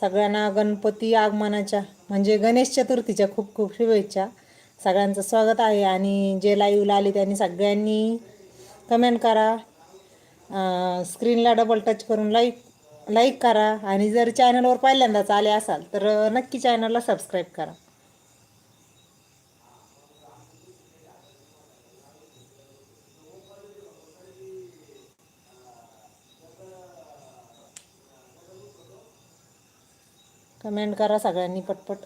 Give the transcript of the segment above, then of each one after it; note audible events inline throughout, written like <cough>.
सगळ्यांना गणपती आगमनाच्या म्हणजे गणेश चतुर्थीच्या खूप खूप शुभेच्छा. सगळ्यांचं स्वागत आहे आणि जे लाईव्हला आले त्यांनी सगळ्यांनी कमेंट करा. स्क्रीनला डबल टच करून लाईक लाईक करा. आणि जर चॅनलवर पहिल्यांदाच आले असाल तर नक्की चॅनलला सबस्क्राईब करा. कमेंट करा सगळ्यांनी पटपट.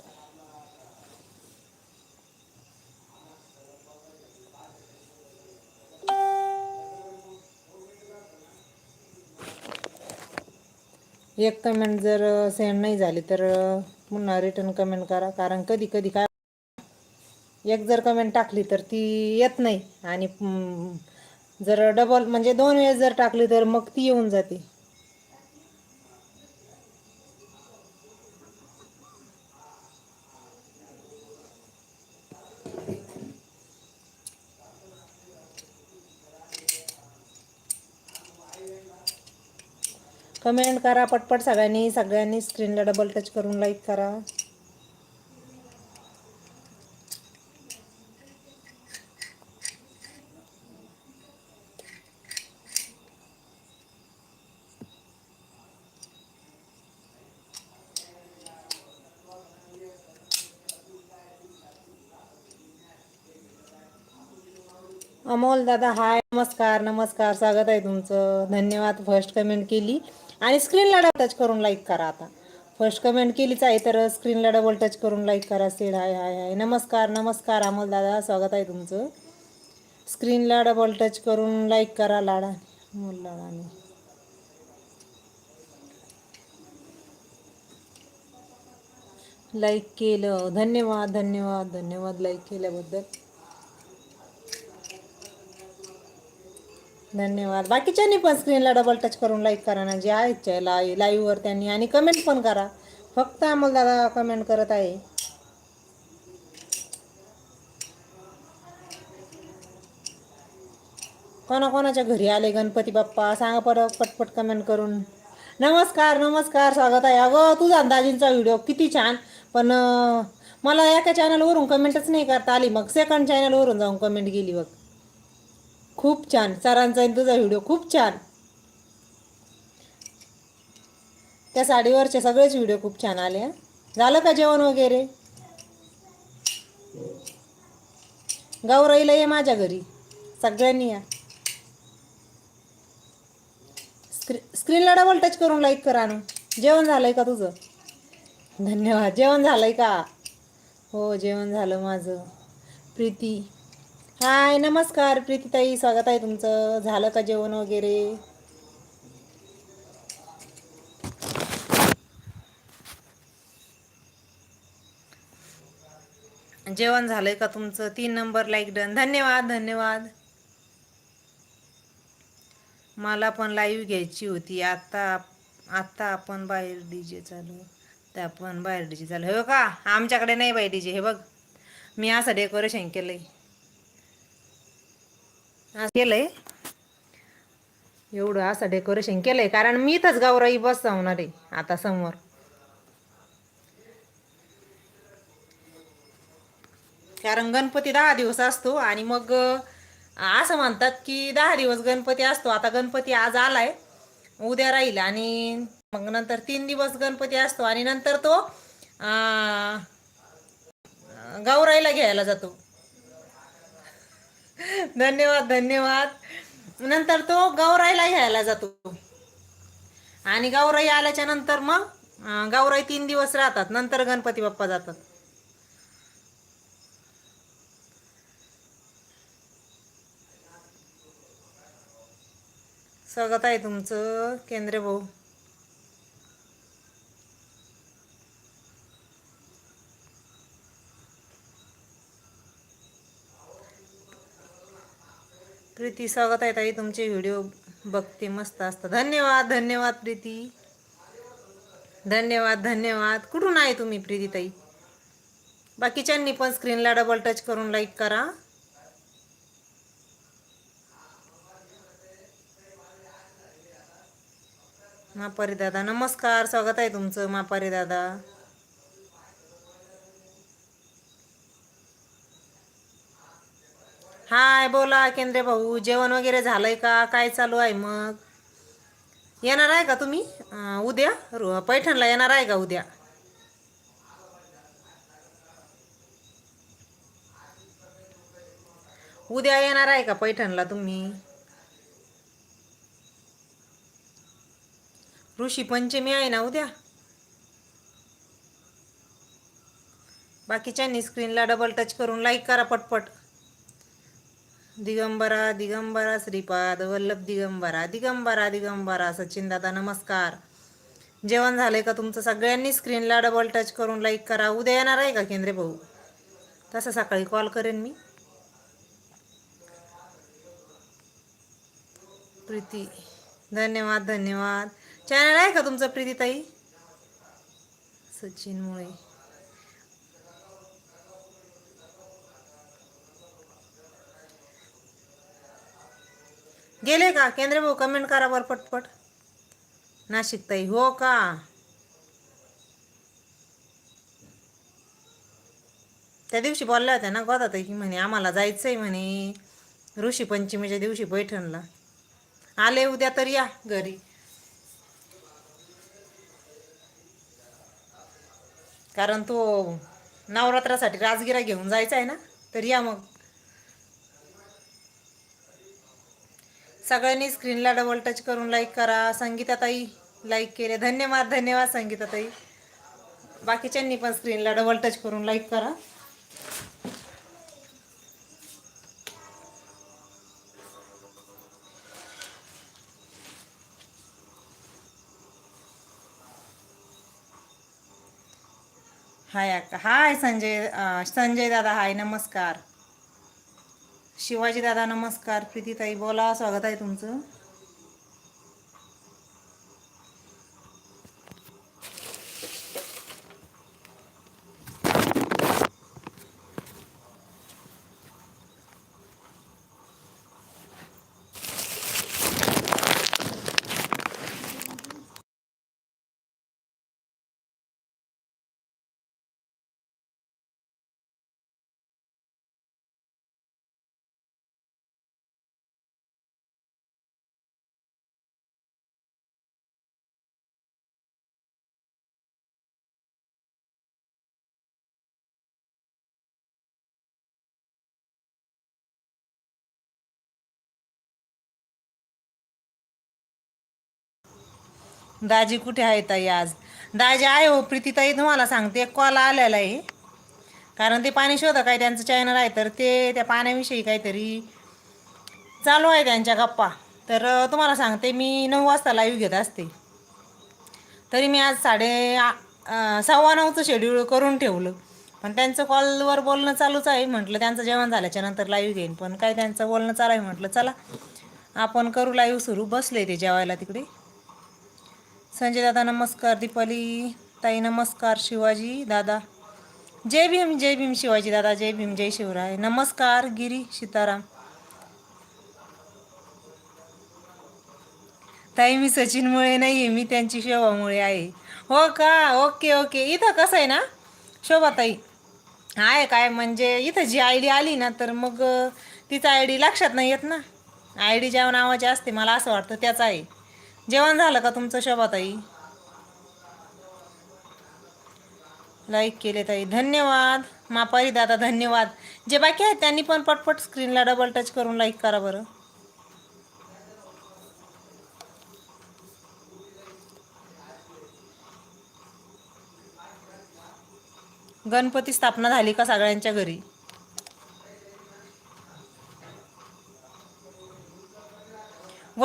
एक कमेंट जर सेंड नाही झाली तर पुन्हा रिटर्न कमेंट करा. कारण कधी कधी काय एक जर कमेंट टाकली तर ती येत नाही. आणि जर डबल म्हणजे दोन वेळेस जर टाकली तर मग ती येऊन जाते. कमेंट करा पटपट सगळ्यांनी सगळ्यांनी स्क्रीनला डबल टच करून लाईक करा. अमोल दादा हाय नमस्कार नमस्कार स्वागत आहे तुमचं. धन्यवाद फर्स्ट कमेंट केली. आणि स्क्रीनला डबल टच करून लाईक करा आता. फर्स्ट कमेंट केलीच आहे तर स्क्रीनला डबल टच करून लाईक करा सेड हाय हाय हाय नमस्कार नमस्कार अमोल दादा स्वागत आहे तुमचं. स्क्रीनला डबल टच करून लाईक करा लाडा. अमोल लाडाने. लाईक केलं. धन्यवाद धन्यवाद धन्यवाद लाईक केल्याबद्दल. धन्यवाद. बाकीच्यांनी पण स्क्रीनला डबल टच करून लाईक करा ना. जे आहेत लाई लाईव्हवर त्यांनी. आणि कमेंट पण करा. फक्त आम्हाला दादा कमेंट करत आहे. कोणाकोणाच्या घरी आले गणपती बाप्पा? सांगा पड पटपट कमेंट करून. नमस्कार नमस्कार. स्वागत आहे. अगं तुझा अंदाजींचा व्हिडिओ किती छान. पण मला एका चॅनलवरून कमेंटच नाही करता आली. मग सेकंड चॅनलवरून जाऊन कमेंट गेली बघ. खूप छान. सरांचा आणि तुझा व्हिडिओ खूप छान. त्या साडीवरचे सगळेच व्हिडिओ खूप छान आले झालं का जेवण वगैरे? गौरईला ये माझ्या घरी. सगळ्यांनी या. स्क्री स्क्रीनला डबल टच करून लाईक करा ना. जेवण झालंय का तुझं? धन्यवाद. जेवण झालंय का? हो जेवण झालं माझं. प्रीती. हाय नमस्कार प्रीतीताई स्वागत आहे तुमचं. झालं का जेवण वगैरे? जेवण झालंय का तुमचं? तीन नंबर लाईक डन. धन्यवाद धन्यवाद. मला पण लाईव्ह घ्यायची होती. आता आता आपण बाहेर डीजे चालू तर आपण बाहेर डीजे चालू हे का आमच्याकडे नाही बाई डीजे हे बघ. मी असं डेकोरेशन केलंय. केलं केलंय. एवढं असं डेकोरेशन केलंय कारण मी इथंच गावराई बसवणार आहे आता समोर. कारण गणपती दहा दिवस असतो आणि मग असं म्हणतात की दहा दिवस गणपती असतो. आता गणपती आज आलाय उद्या राहील आणि मग नंतर तीन दिवस गणपती असतो आणि नंतर तो गौराईला घ्यायला जातो. धन्यवाद धन्यवाद. नंतर तो गौराईला घ्यायला जातो. आणि गौराई आल्याच्यानंतर मग गौराई तीन दिवस राहतात. नंतर गणपती बाप्पा जातात. स्वागत आहे तुमचं केंद्र भाऊ प्रीती स्वागत आहे ताई. तुमचे व्हिडिओ बघते मस्त असतात धन्यवाद धन्यवाद प्रीती. धन्यवाद धन्यवाद. कुठून आहे तुम्ही प्रीती ताई? बाकीच्यांनी पण स्क्रीनला डबल टच करून लाईक करा. मापारी दादा नमस्कार. स्वागत आहे तुमचं मापारी दादा. हाय बोला केंद्रे भाऊ जेवण वगैरे झालंय का? काय चालू आहे मग? येणार आहे का तुम्ही? उद्या? रु- पैठणला येणार आहे का उद्या? उद्या येणार आहे का पैठणला तुम्ही? ऋषी पंचमी आहे ना उद्या? बाकीच्यांनी स्क्रीनला डबल टच करून लाईक करा पटपट. दिगंबरा दिगंबरा श्रीपाद वल्लभ दिगंबरा दिगंबरा दिगंबरा सचिन दादा नमस्कार. जेवण झालंय का तुमचं? सगळ्यांनी स्क्रीनला डबल टच करून लाईक करा. उद्या येणार आहे का केंद्रे भाऊ? तसं सकाळी कॉल करेन मी. प्रीती धन्यवाद धन्यवाद. चॅनल आहे का तुमचं प्रीतीताई? सचिन मुळे गेले का? केंद्र भाऊ कमेंट करा वर पटपट. नाशिकताई हो का? त्या दिवशी बोलल्या होत्या ना गोदा ताई की म्हणे आम्हाला जायचंय म्हणे. ऋषी पंचमीच्या दिवशी पैठणला. आले उद्या तर या घरी. कारण तो नवरात्रासाठी राजगिरा घेऊन जायचा आहे ना? तर या मग. सगळ्यांनी स्क्रीनला डबल टच करून लाईक करा. संगीताताई लाईक केले. धन्यवाद धन्यवाद संगीताताई. बाकीच्यांनी पण स्क्रीनला डबल टच करून लाईक करा. हाय अक्का. हाय संजय संजय दादा हाय नमस्कार. शिवाजी दादा नमस्कार. प्रीतीताई बोला. स्वागत आहे तुमचं. दाजी कुठे आहे ताई आज? दाजी आहे हो प्रीतीताई तुम्हाला सांगते एक कॉल आलेला आहे. कारण ते पाणी शोधा काय त्यांचं चॅनल आहे तर ते त्या पाण्याविषयी काहीतरी चालू आहे त्यांच्या गप्पा. तर तुम्हाला सांगते मी नऊ वाजता लाईव्ह घेत असते. तरी मी आज साडे सव्वा नऊचं शेड्यूल करून ठेवलं. पण त्यांचं कॉलवर बोलणं चालूच आहे म्हटलं त्यांचं जेवण झाल्याच्यानंतर लाईव्ह घेईन. पण काय त्यांचं बोलणं चालू आहे म्हटलं चला आपण करू लाईव्ह सुरू. बसले ते जेवायला तिकडे. संजय दादा नमस्कार. दीपाली ताई नमस्कार. शिवाजी दादा. जय भीम जय भीम शिवाजी दादा. जय भीम जय शिवराय. नमस्कार गिरी सीताराम. ताई मी सचिनमुळे नाही आहे मी त्यांची शोभामुळे आहे. हो का? Okay okay. इथं कसं आहे ना? शोभाताई आहे काय? म्हणजे इथं जी आय डी आली ना तर मग तिचा आय डी लक्षात नाही येत ना? आय डी ज्या नावाची असते मला असं वाटतं त्याच आहे. जेवण झालं का तुमचं शोभाताई लाईक केले ताई. धन्यवाद. मापारी दादा धन्यवाद. जे बाकी आहेत त्यांनी पण पटपट स्क्रीनला डबल टच करून लाईक करा बरं. गणपती स्थापना झाली का सगळ्यांच्या घरी?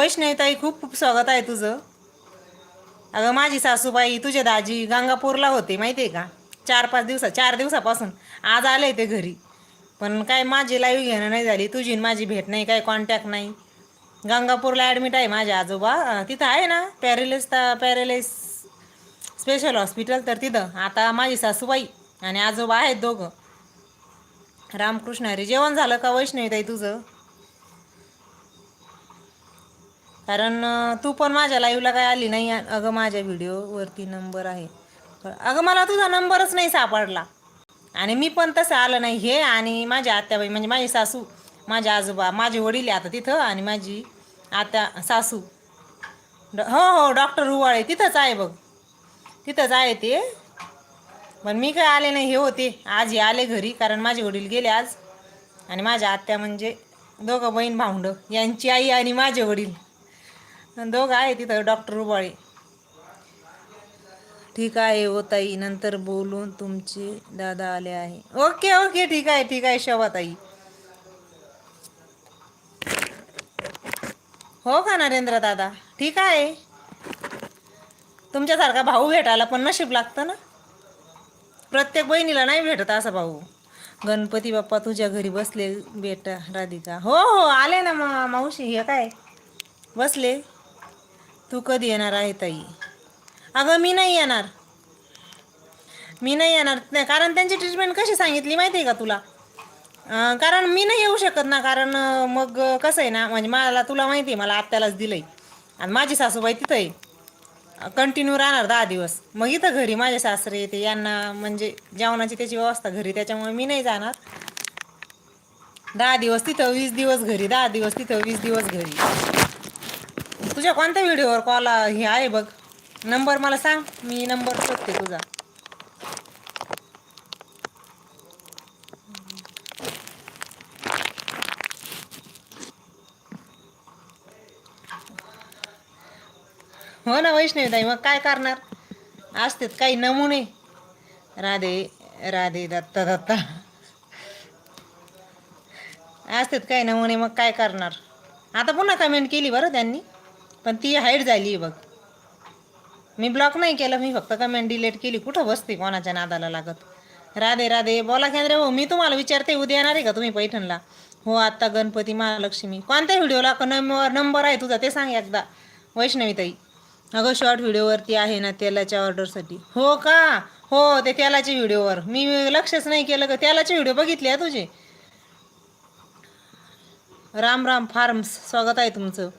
वैष्णवीताई खूप खूप स्वागत आहे तुझं. अगं माझी सासूबाई तुझे दाजी गंगापूरला होते माहिती आहे का? चार पाच दिवसा चार दिवसापासून. आज आले ते घरी. पण काय माझी लाईव्ह घेणं नाही झाली तुझी माझी भेट नाही काय कॉन्टॅक्ट नाही. गंगापूरला ॲडमिट आहे माझे आजोबा. तिथं आहे ना पॅरेलिस पॅरेलिस स्पेशल हॉस्पिटल तर तिथं. आता माझी सासूबाई आणि आजोबा आहेत दोघं. रामकृष्ण हरी जेवण झालं का वैष्णवी ताई तुझं? कारण तू पण माझ्या लाईव्हला काय आली नाही अगं माझ्या व्हिडिओवरती नंबर आहे. अगं मला तुझा नंबरच नाही सापडला. आणि मी पण तसं आलं नाही. हे आणि माझ्या आत्याबाई म्हणजे माझी सासू माझे आजोबा माझे वडील आहे आता तिथं आणि माझी आत्या सासू. ड- हो हो डॉक्टर उवाळे तिथंच आहे बघ. तिथंच आहे ते. पण मी काय आले नाही हे होते. आज हे आले घरी कारण माझे वडील गेले आज. आणि माझ्या आत्या म्हणजे दोघं बहीण भाऊंड यांची आई आणि माझे वडील. दोघं आहे तिथं डॉक्टर रुबाळे. ठीक आहे हो ताई नंतर बोलून तुमचे दादा आले आहे. ओके ओके ठीक आहे ठीक आहे शेवा ताई. हो का नरेंद्र दादा? ठीक आहे. तुमच्यासारखा भाऊ भेटायला पण नशीब लागतं ना? प्रत्येक बहिणीला नाही भेटत असा भाऊ. गणपती बाप्पा तुझ्या घरी बसले बेटा राधिका. हो हो आले ना मा मावशी हे काय? बसले? तू कधी येणार आहे ताई? अगं मी नाही येणार. मी नाही येणार. नाही कारण त्यांची ट्रीटमेंट कशी सांगितली माहिती आहे का तुला? कारण मी नाही येऊ शकत ना कारण मग कसं आहे ना म्हणजे मला तुला माहिती आहे मला आत्यालाच आहे आणि माझी सासूबाई तिथं आहे कंटिन्यू राहणार दहा दिवस. मग इथं घरी माझे सासरे ते यांना म्हणजे जेवणाची त्याची व्यवस्था घरी त्याच्यामुळे मी नाही जाणार. दहा दिवस तिथं वीस दिवस घरी दहा दिवस तिथं वीस दिवस घरी. तुझ्या कोणत्या व्हिडिओवर कॉल हे आहे बघ? नंबर मला सांग. मी नंबर शोधते तुझा. हो ना वैष्णवी ताई मग काय करणार? असतेत काही नमुने. राधे राधे दत्ता दत्ता. असतेत काही नमुने मग काय करणार? आता पुन्हा कमेंट केली बरं त्यांनी. पण ती हाईट झाली बघ. मी ब्लॉक नाही केलं मी फक्त कमेंट डिलीट केली. कुठं बसते कोणाच्या नादाला लागत? राधे राधे बोला केंद्र हो मी तुम्हाला विचारते उद्या येणार आहे का तुम्ही पैठणला? हो आत्ता गणपती महालक्ष्मी. कोणत्या व्हिडिओला नंबर नंबर आहे तुझा ते सांग एकदा. वैष्णवी ताई अगं शॉर्ट व्हिडिओवरती आहे ना तेलाच्या ऑर्डरसाठी हो का? हो ते तेलाच्या व्हिडिओवर मी लक्षच नाही केलं का तेलाचे व्हिडिओ बघितले आहे तुझे? राम राम फार्म्स स्वागत आहे तुमचं.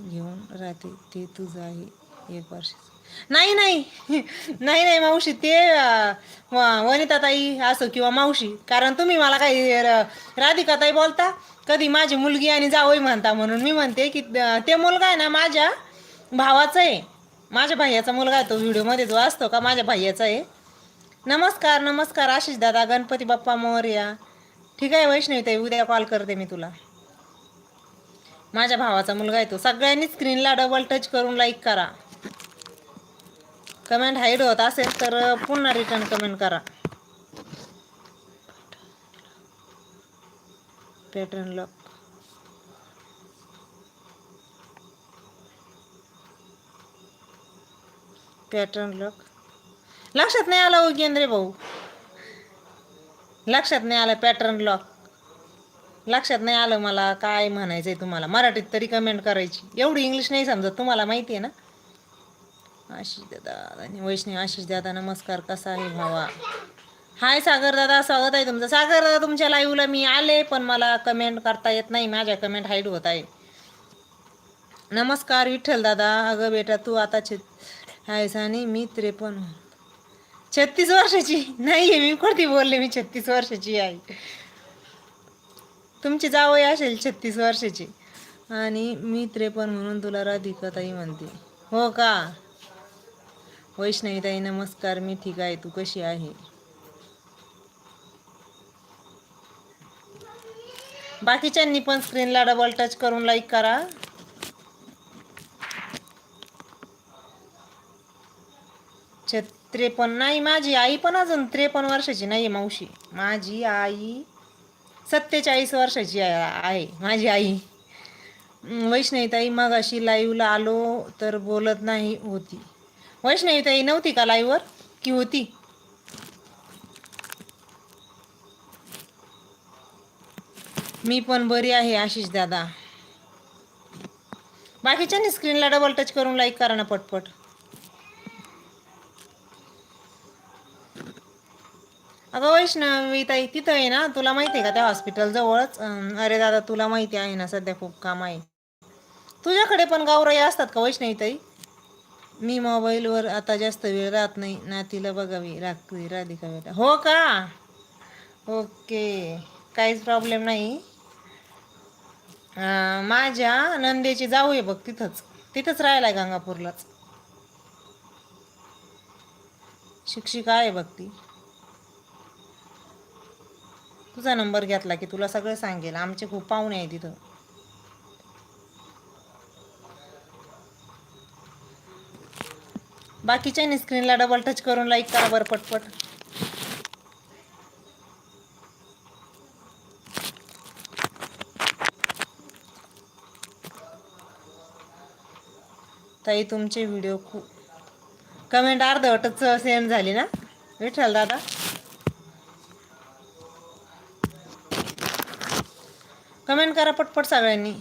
घेऊन राहते. ते तुझं आहे एक वर्ष नाही नाही. <laughs> नाही नाही मावशी. ते व- वनिताताई असो किंवा मावशी. कारण तुम्ही मला काही र- राधिकाताई बोलता. कधी माझी मुलगी आणि जावई म्हणता म्हणून मी म्हणते की ते मुलगा आहे ना माझ्या भावाचं आहे. माझ्या भाईयाचा मुलगा आहे तो व्हिडिओमध्ये जो असतो का? माझ्या भाईयाचा आहे. नमस्कार नमस्कार. आशिष दादा गणपती बाप्पा मोर्या. ठीक आहे वैष्णवी ताई उद्या कॉल करते मी तुला. माझ्या भावाचा मुलगा आहे तो. सगळ्यांनी स्क्रीनला डबल टच करून लाईक करा. कमेंट हाईड होत असेल तर पुन्हा रिटर्न कमेंट करा. पॅटर्न लॉक पॅटर्न लॉक लक्षात नाही आलं हो केंद्रे भाऊ. लक्षात नाही आलं पॅटर्न लॉक लक्षात नाही आलं मला काय म्हणायचं आहे तुम्हाला? मराठीत तरी कमेंट करायची. एवढी इंग्लिश नाही समजत. तुम्हाला माहिती आहे ना? आशिष दादा आणि वैष्णवी आशिष दादा नमस्कार. कसा आहे भावा? हाय सागर दादा स्वागत आहे तुमचं. सागर दादा तुमच्या लाईव्हला मी आले पण मला कमेंट करता येत नाही. माझ्या कमेंट हाईड होत आहे. नमस्कार विठ्ठल दादा. अगं बेटा तू आता छ आहेस आणि मी त्रेपन्न. छत्तीस वर्षाची? नाही आहे मी कोणती बोलले. मी छत्तीस वर्षाची आहे. तुमची जावई असेल छत्तीस वर्षाची. आणि मी त्रेपन्न म्हणून तुला राधिकाताई म्हणते. हो का? वैष्णवी ताई नमस्कार. मी ठीक आहे. तू कशी आहे? बाकीच्यांनी पण स्क्रीनला डबल टच करून लाईक करा. छ- त्रेपन्न नाही माझी आई पण अजून त्रेपन्न वर्षाची नाही आहे मावशी. माझी आई सत्तेचाळीस वर्षाची आहे माझी आई. वैष्णवीताई मग अशी लाईव्हला आलो तर बोलत नाही होती. वैष्णवीताई नव्हती का लाईव्हवर की होती? मी पण बरी आहे आशिष दादा. बाकीच्यांनी स्क्रीनला डबल टच करून लाईक करा ना पटपट. अगं वैष्णवी ताई तिथं आहे ना तुला माहिती आहे का त्या हॉस्पिटल जवळच? अं, अरे दादा तुला माहिती आहे ना सध्या खूप काम आहे. तुझ्याकडे पण गावराई असतात का वैष्णवी ताई? मी मोबाईलवर आता जास्त वेळ राहत नाही. नातीला बघावी राखवी राधिका बेटा. हो का? ओके. काहीच प्रॉब्लेम नाही. अं, माझ्या नंदेची जाऊ आहे बघ तिथंच. तिथंच राहायला आहे गंगापूरलाच. शिक्षिका आहे बघ ती. तुझा नंबर घेतला की तुला सगळं सांगेल. आमचे खूप पाहुणे आहे तिथं बाकीच्या स्क्रीनला डबल टच करून लाईक करा बरं पटपट. ताई तुमचे व्हिडिओ खूप कमेंट अर्धवटच सेंड झाली ना? विठ्ठल दादा? कमेंट करा पटपट सगळ्यांनी.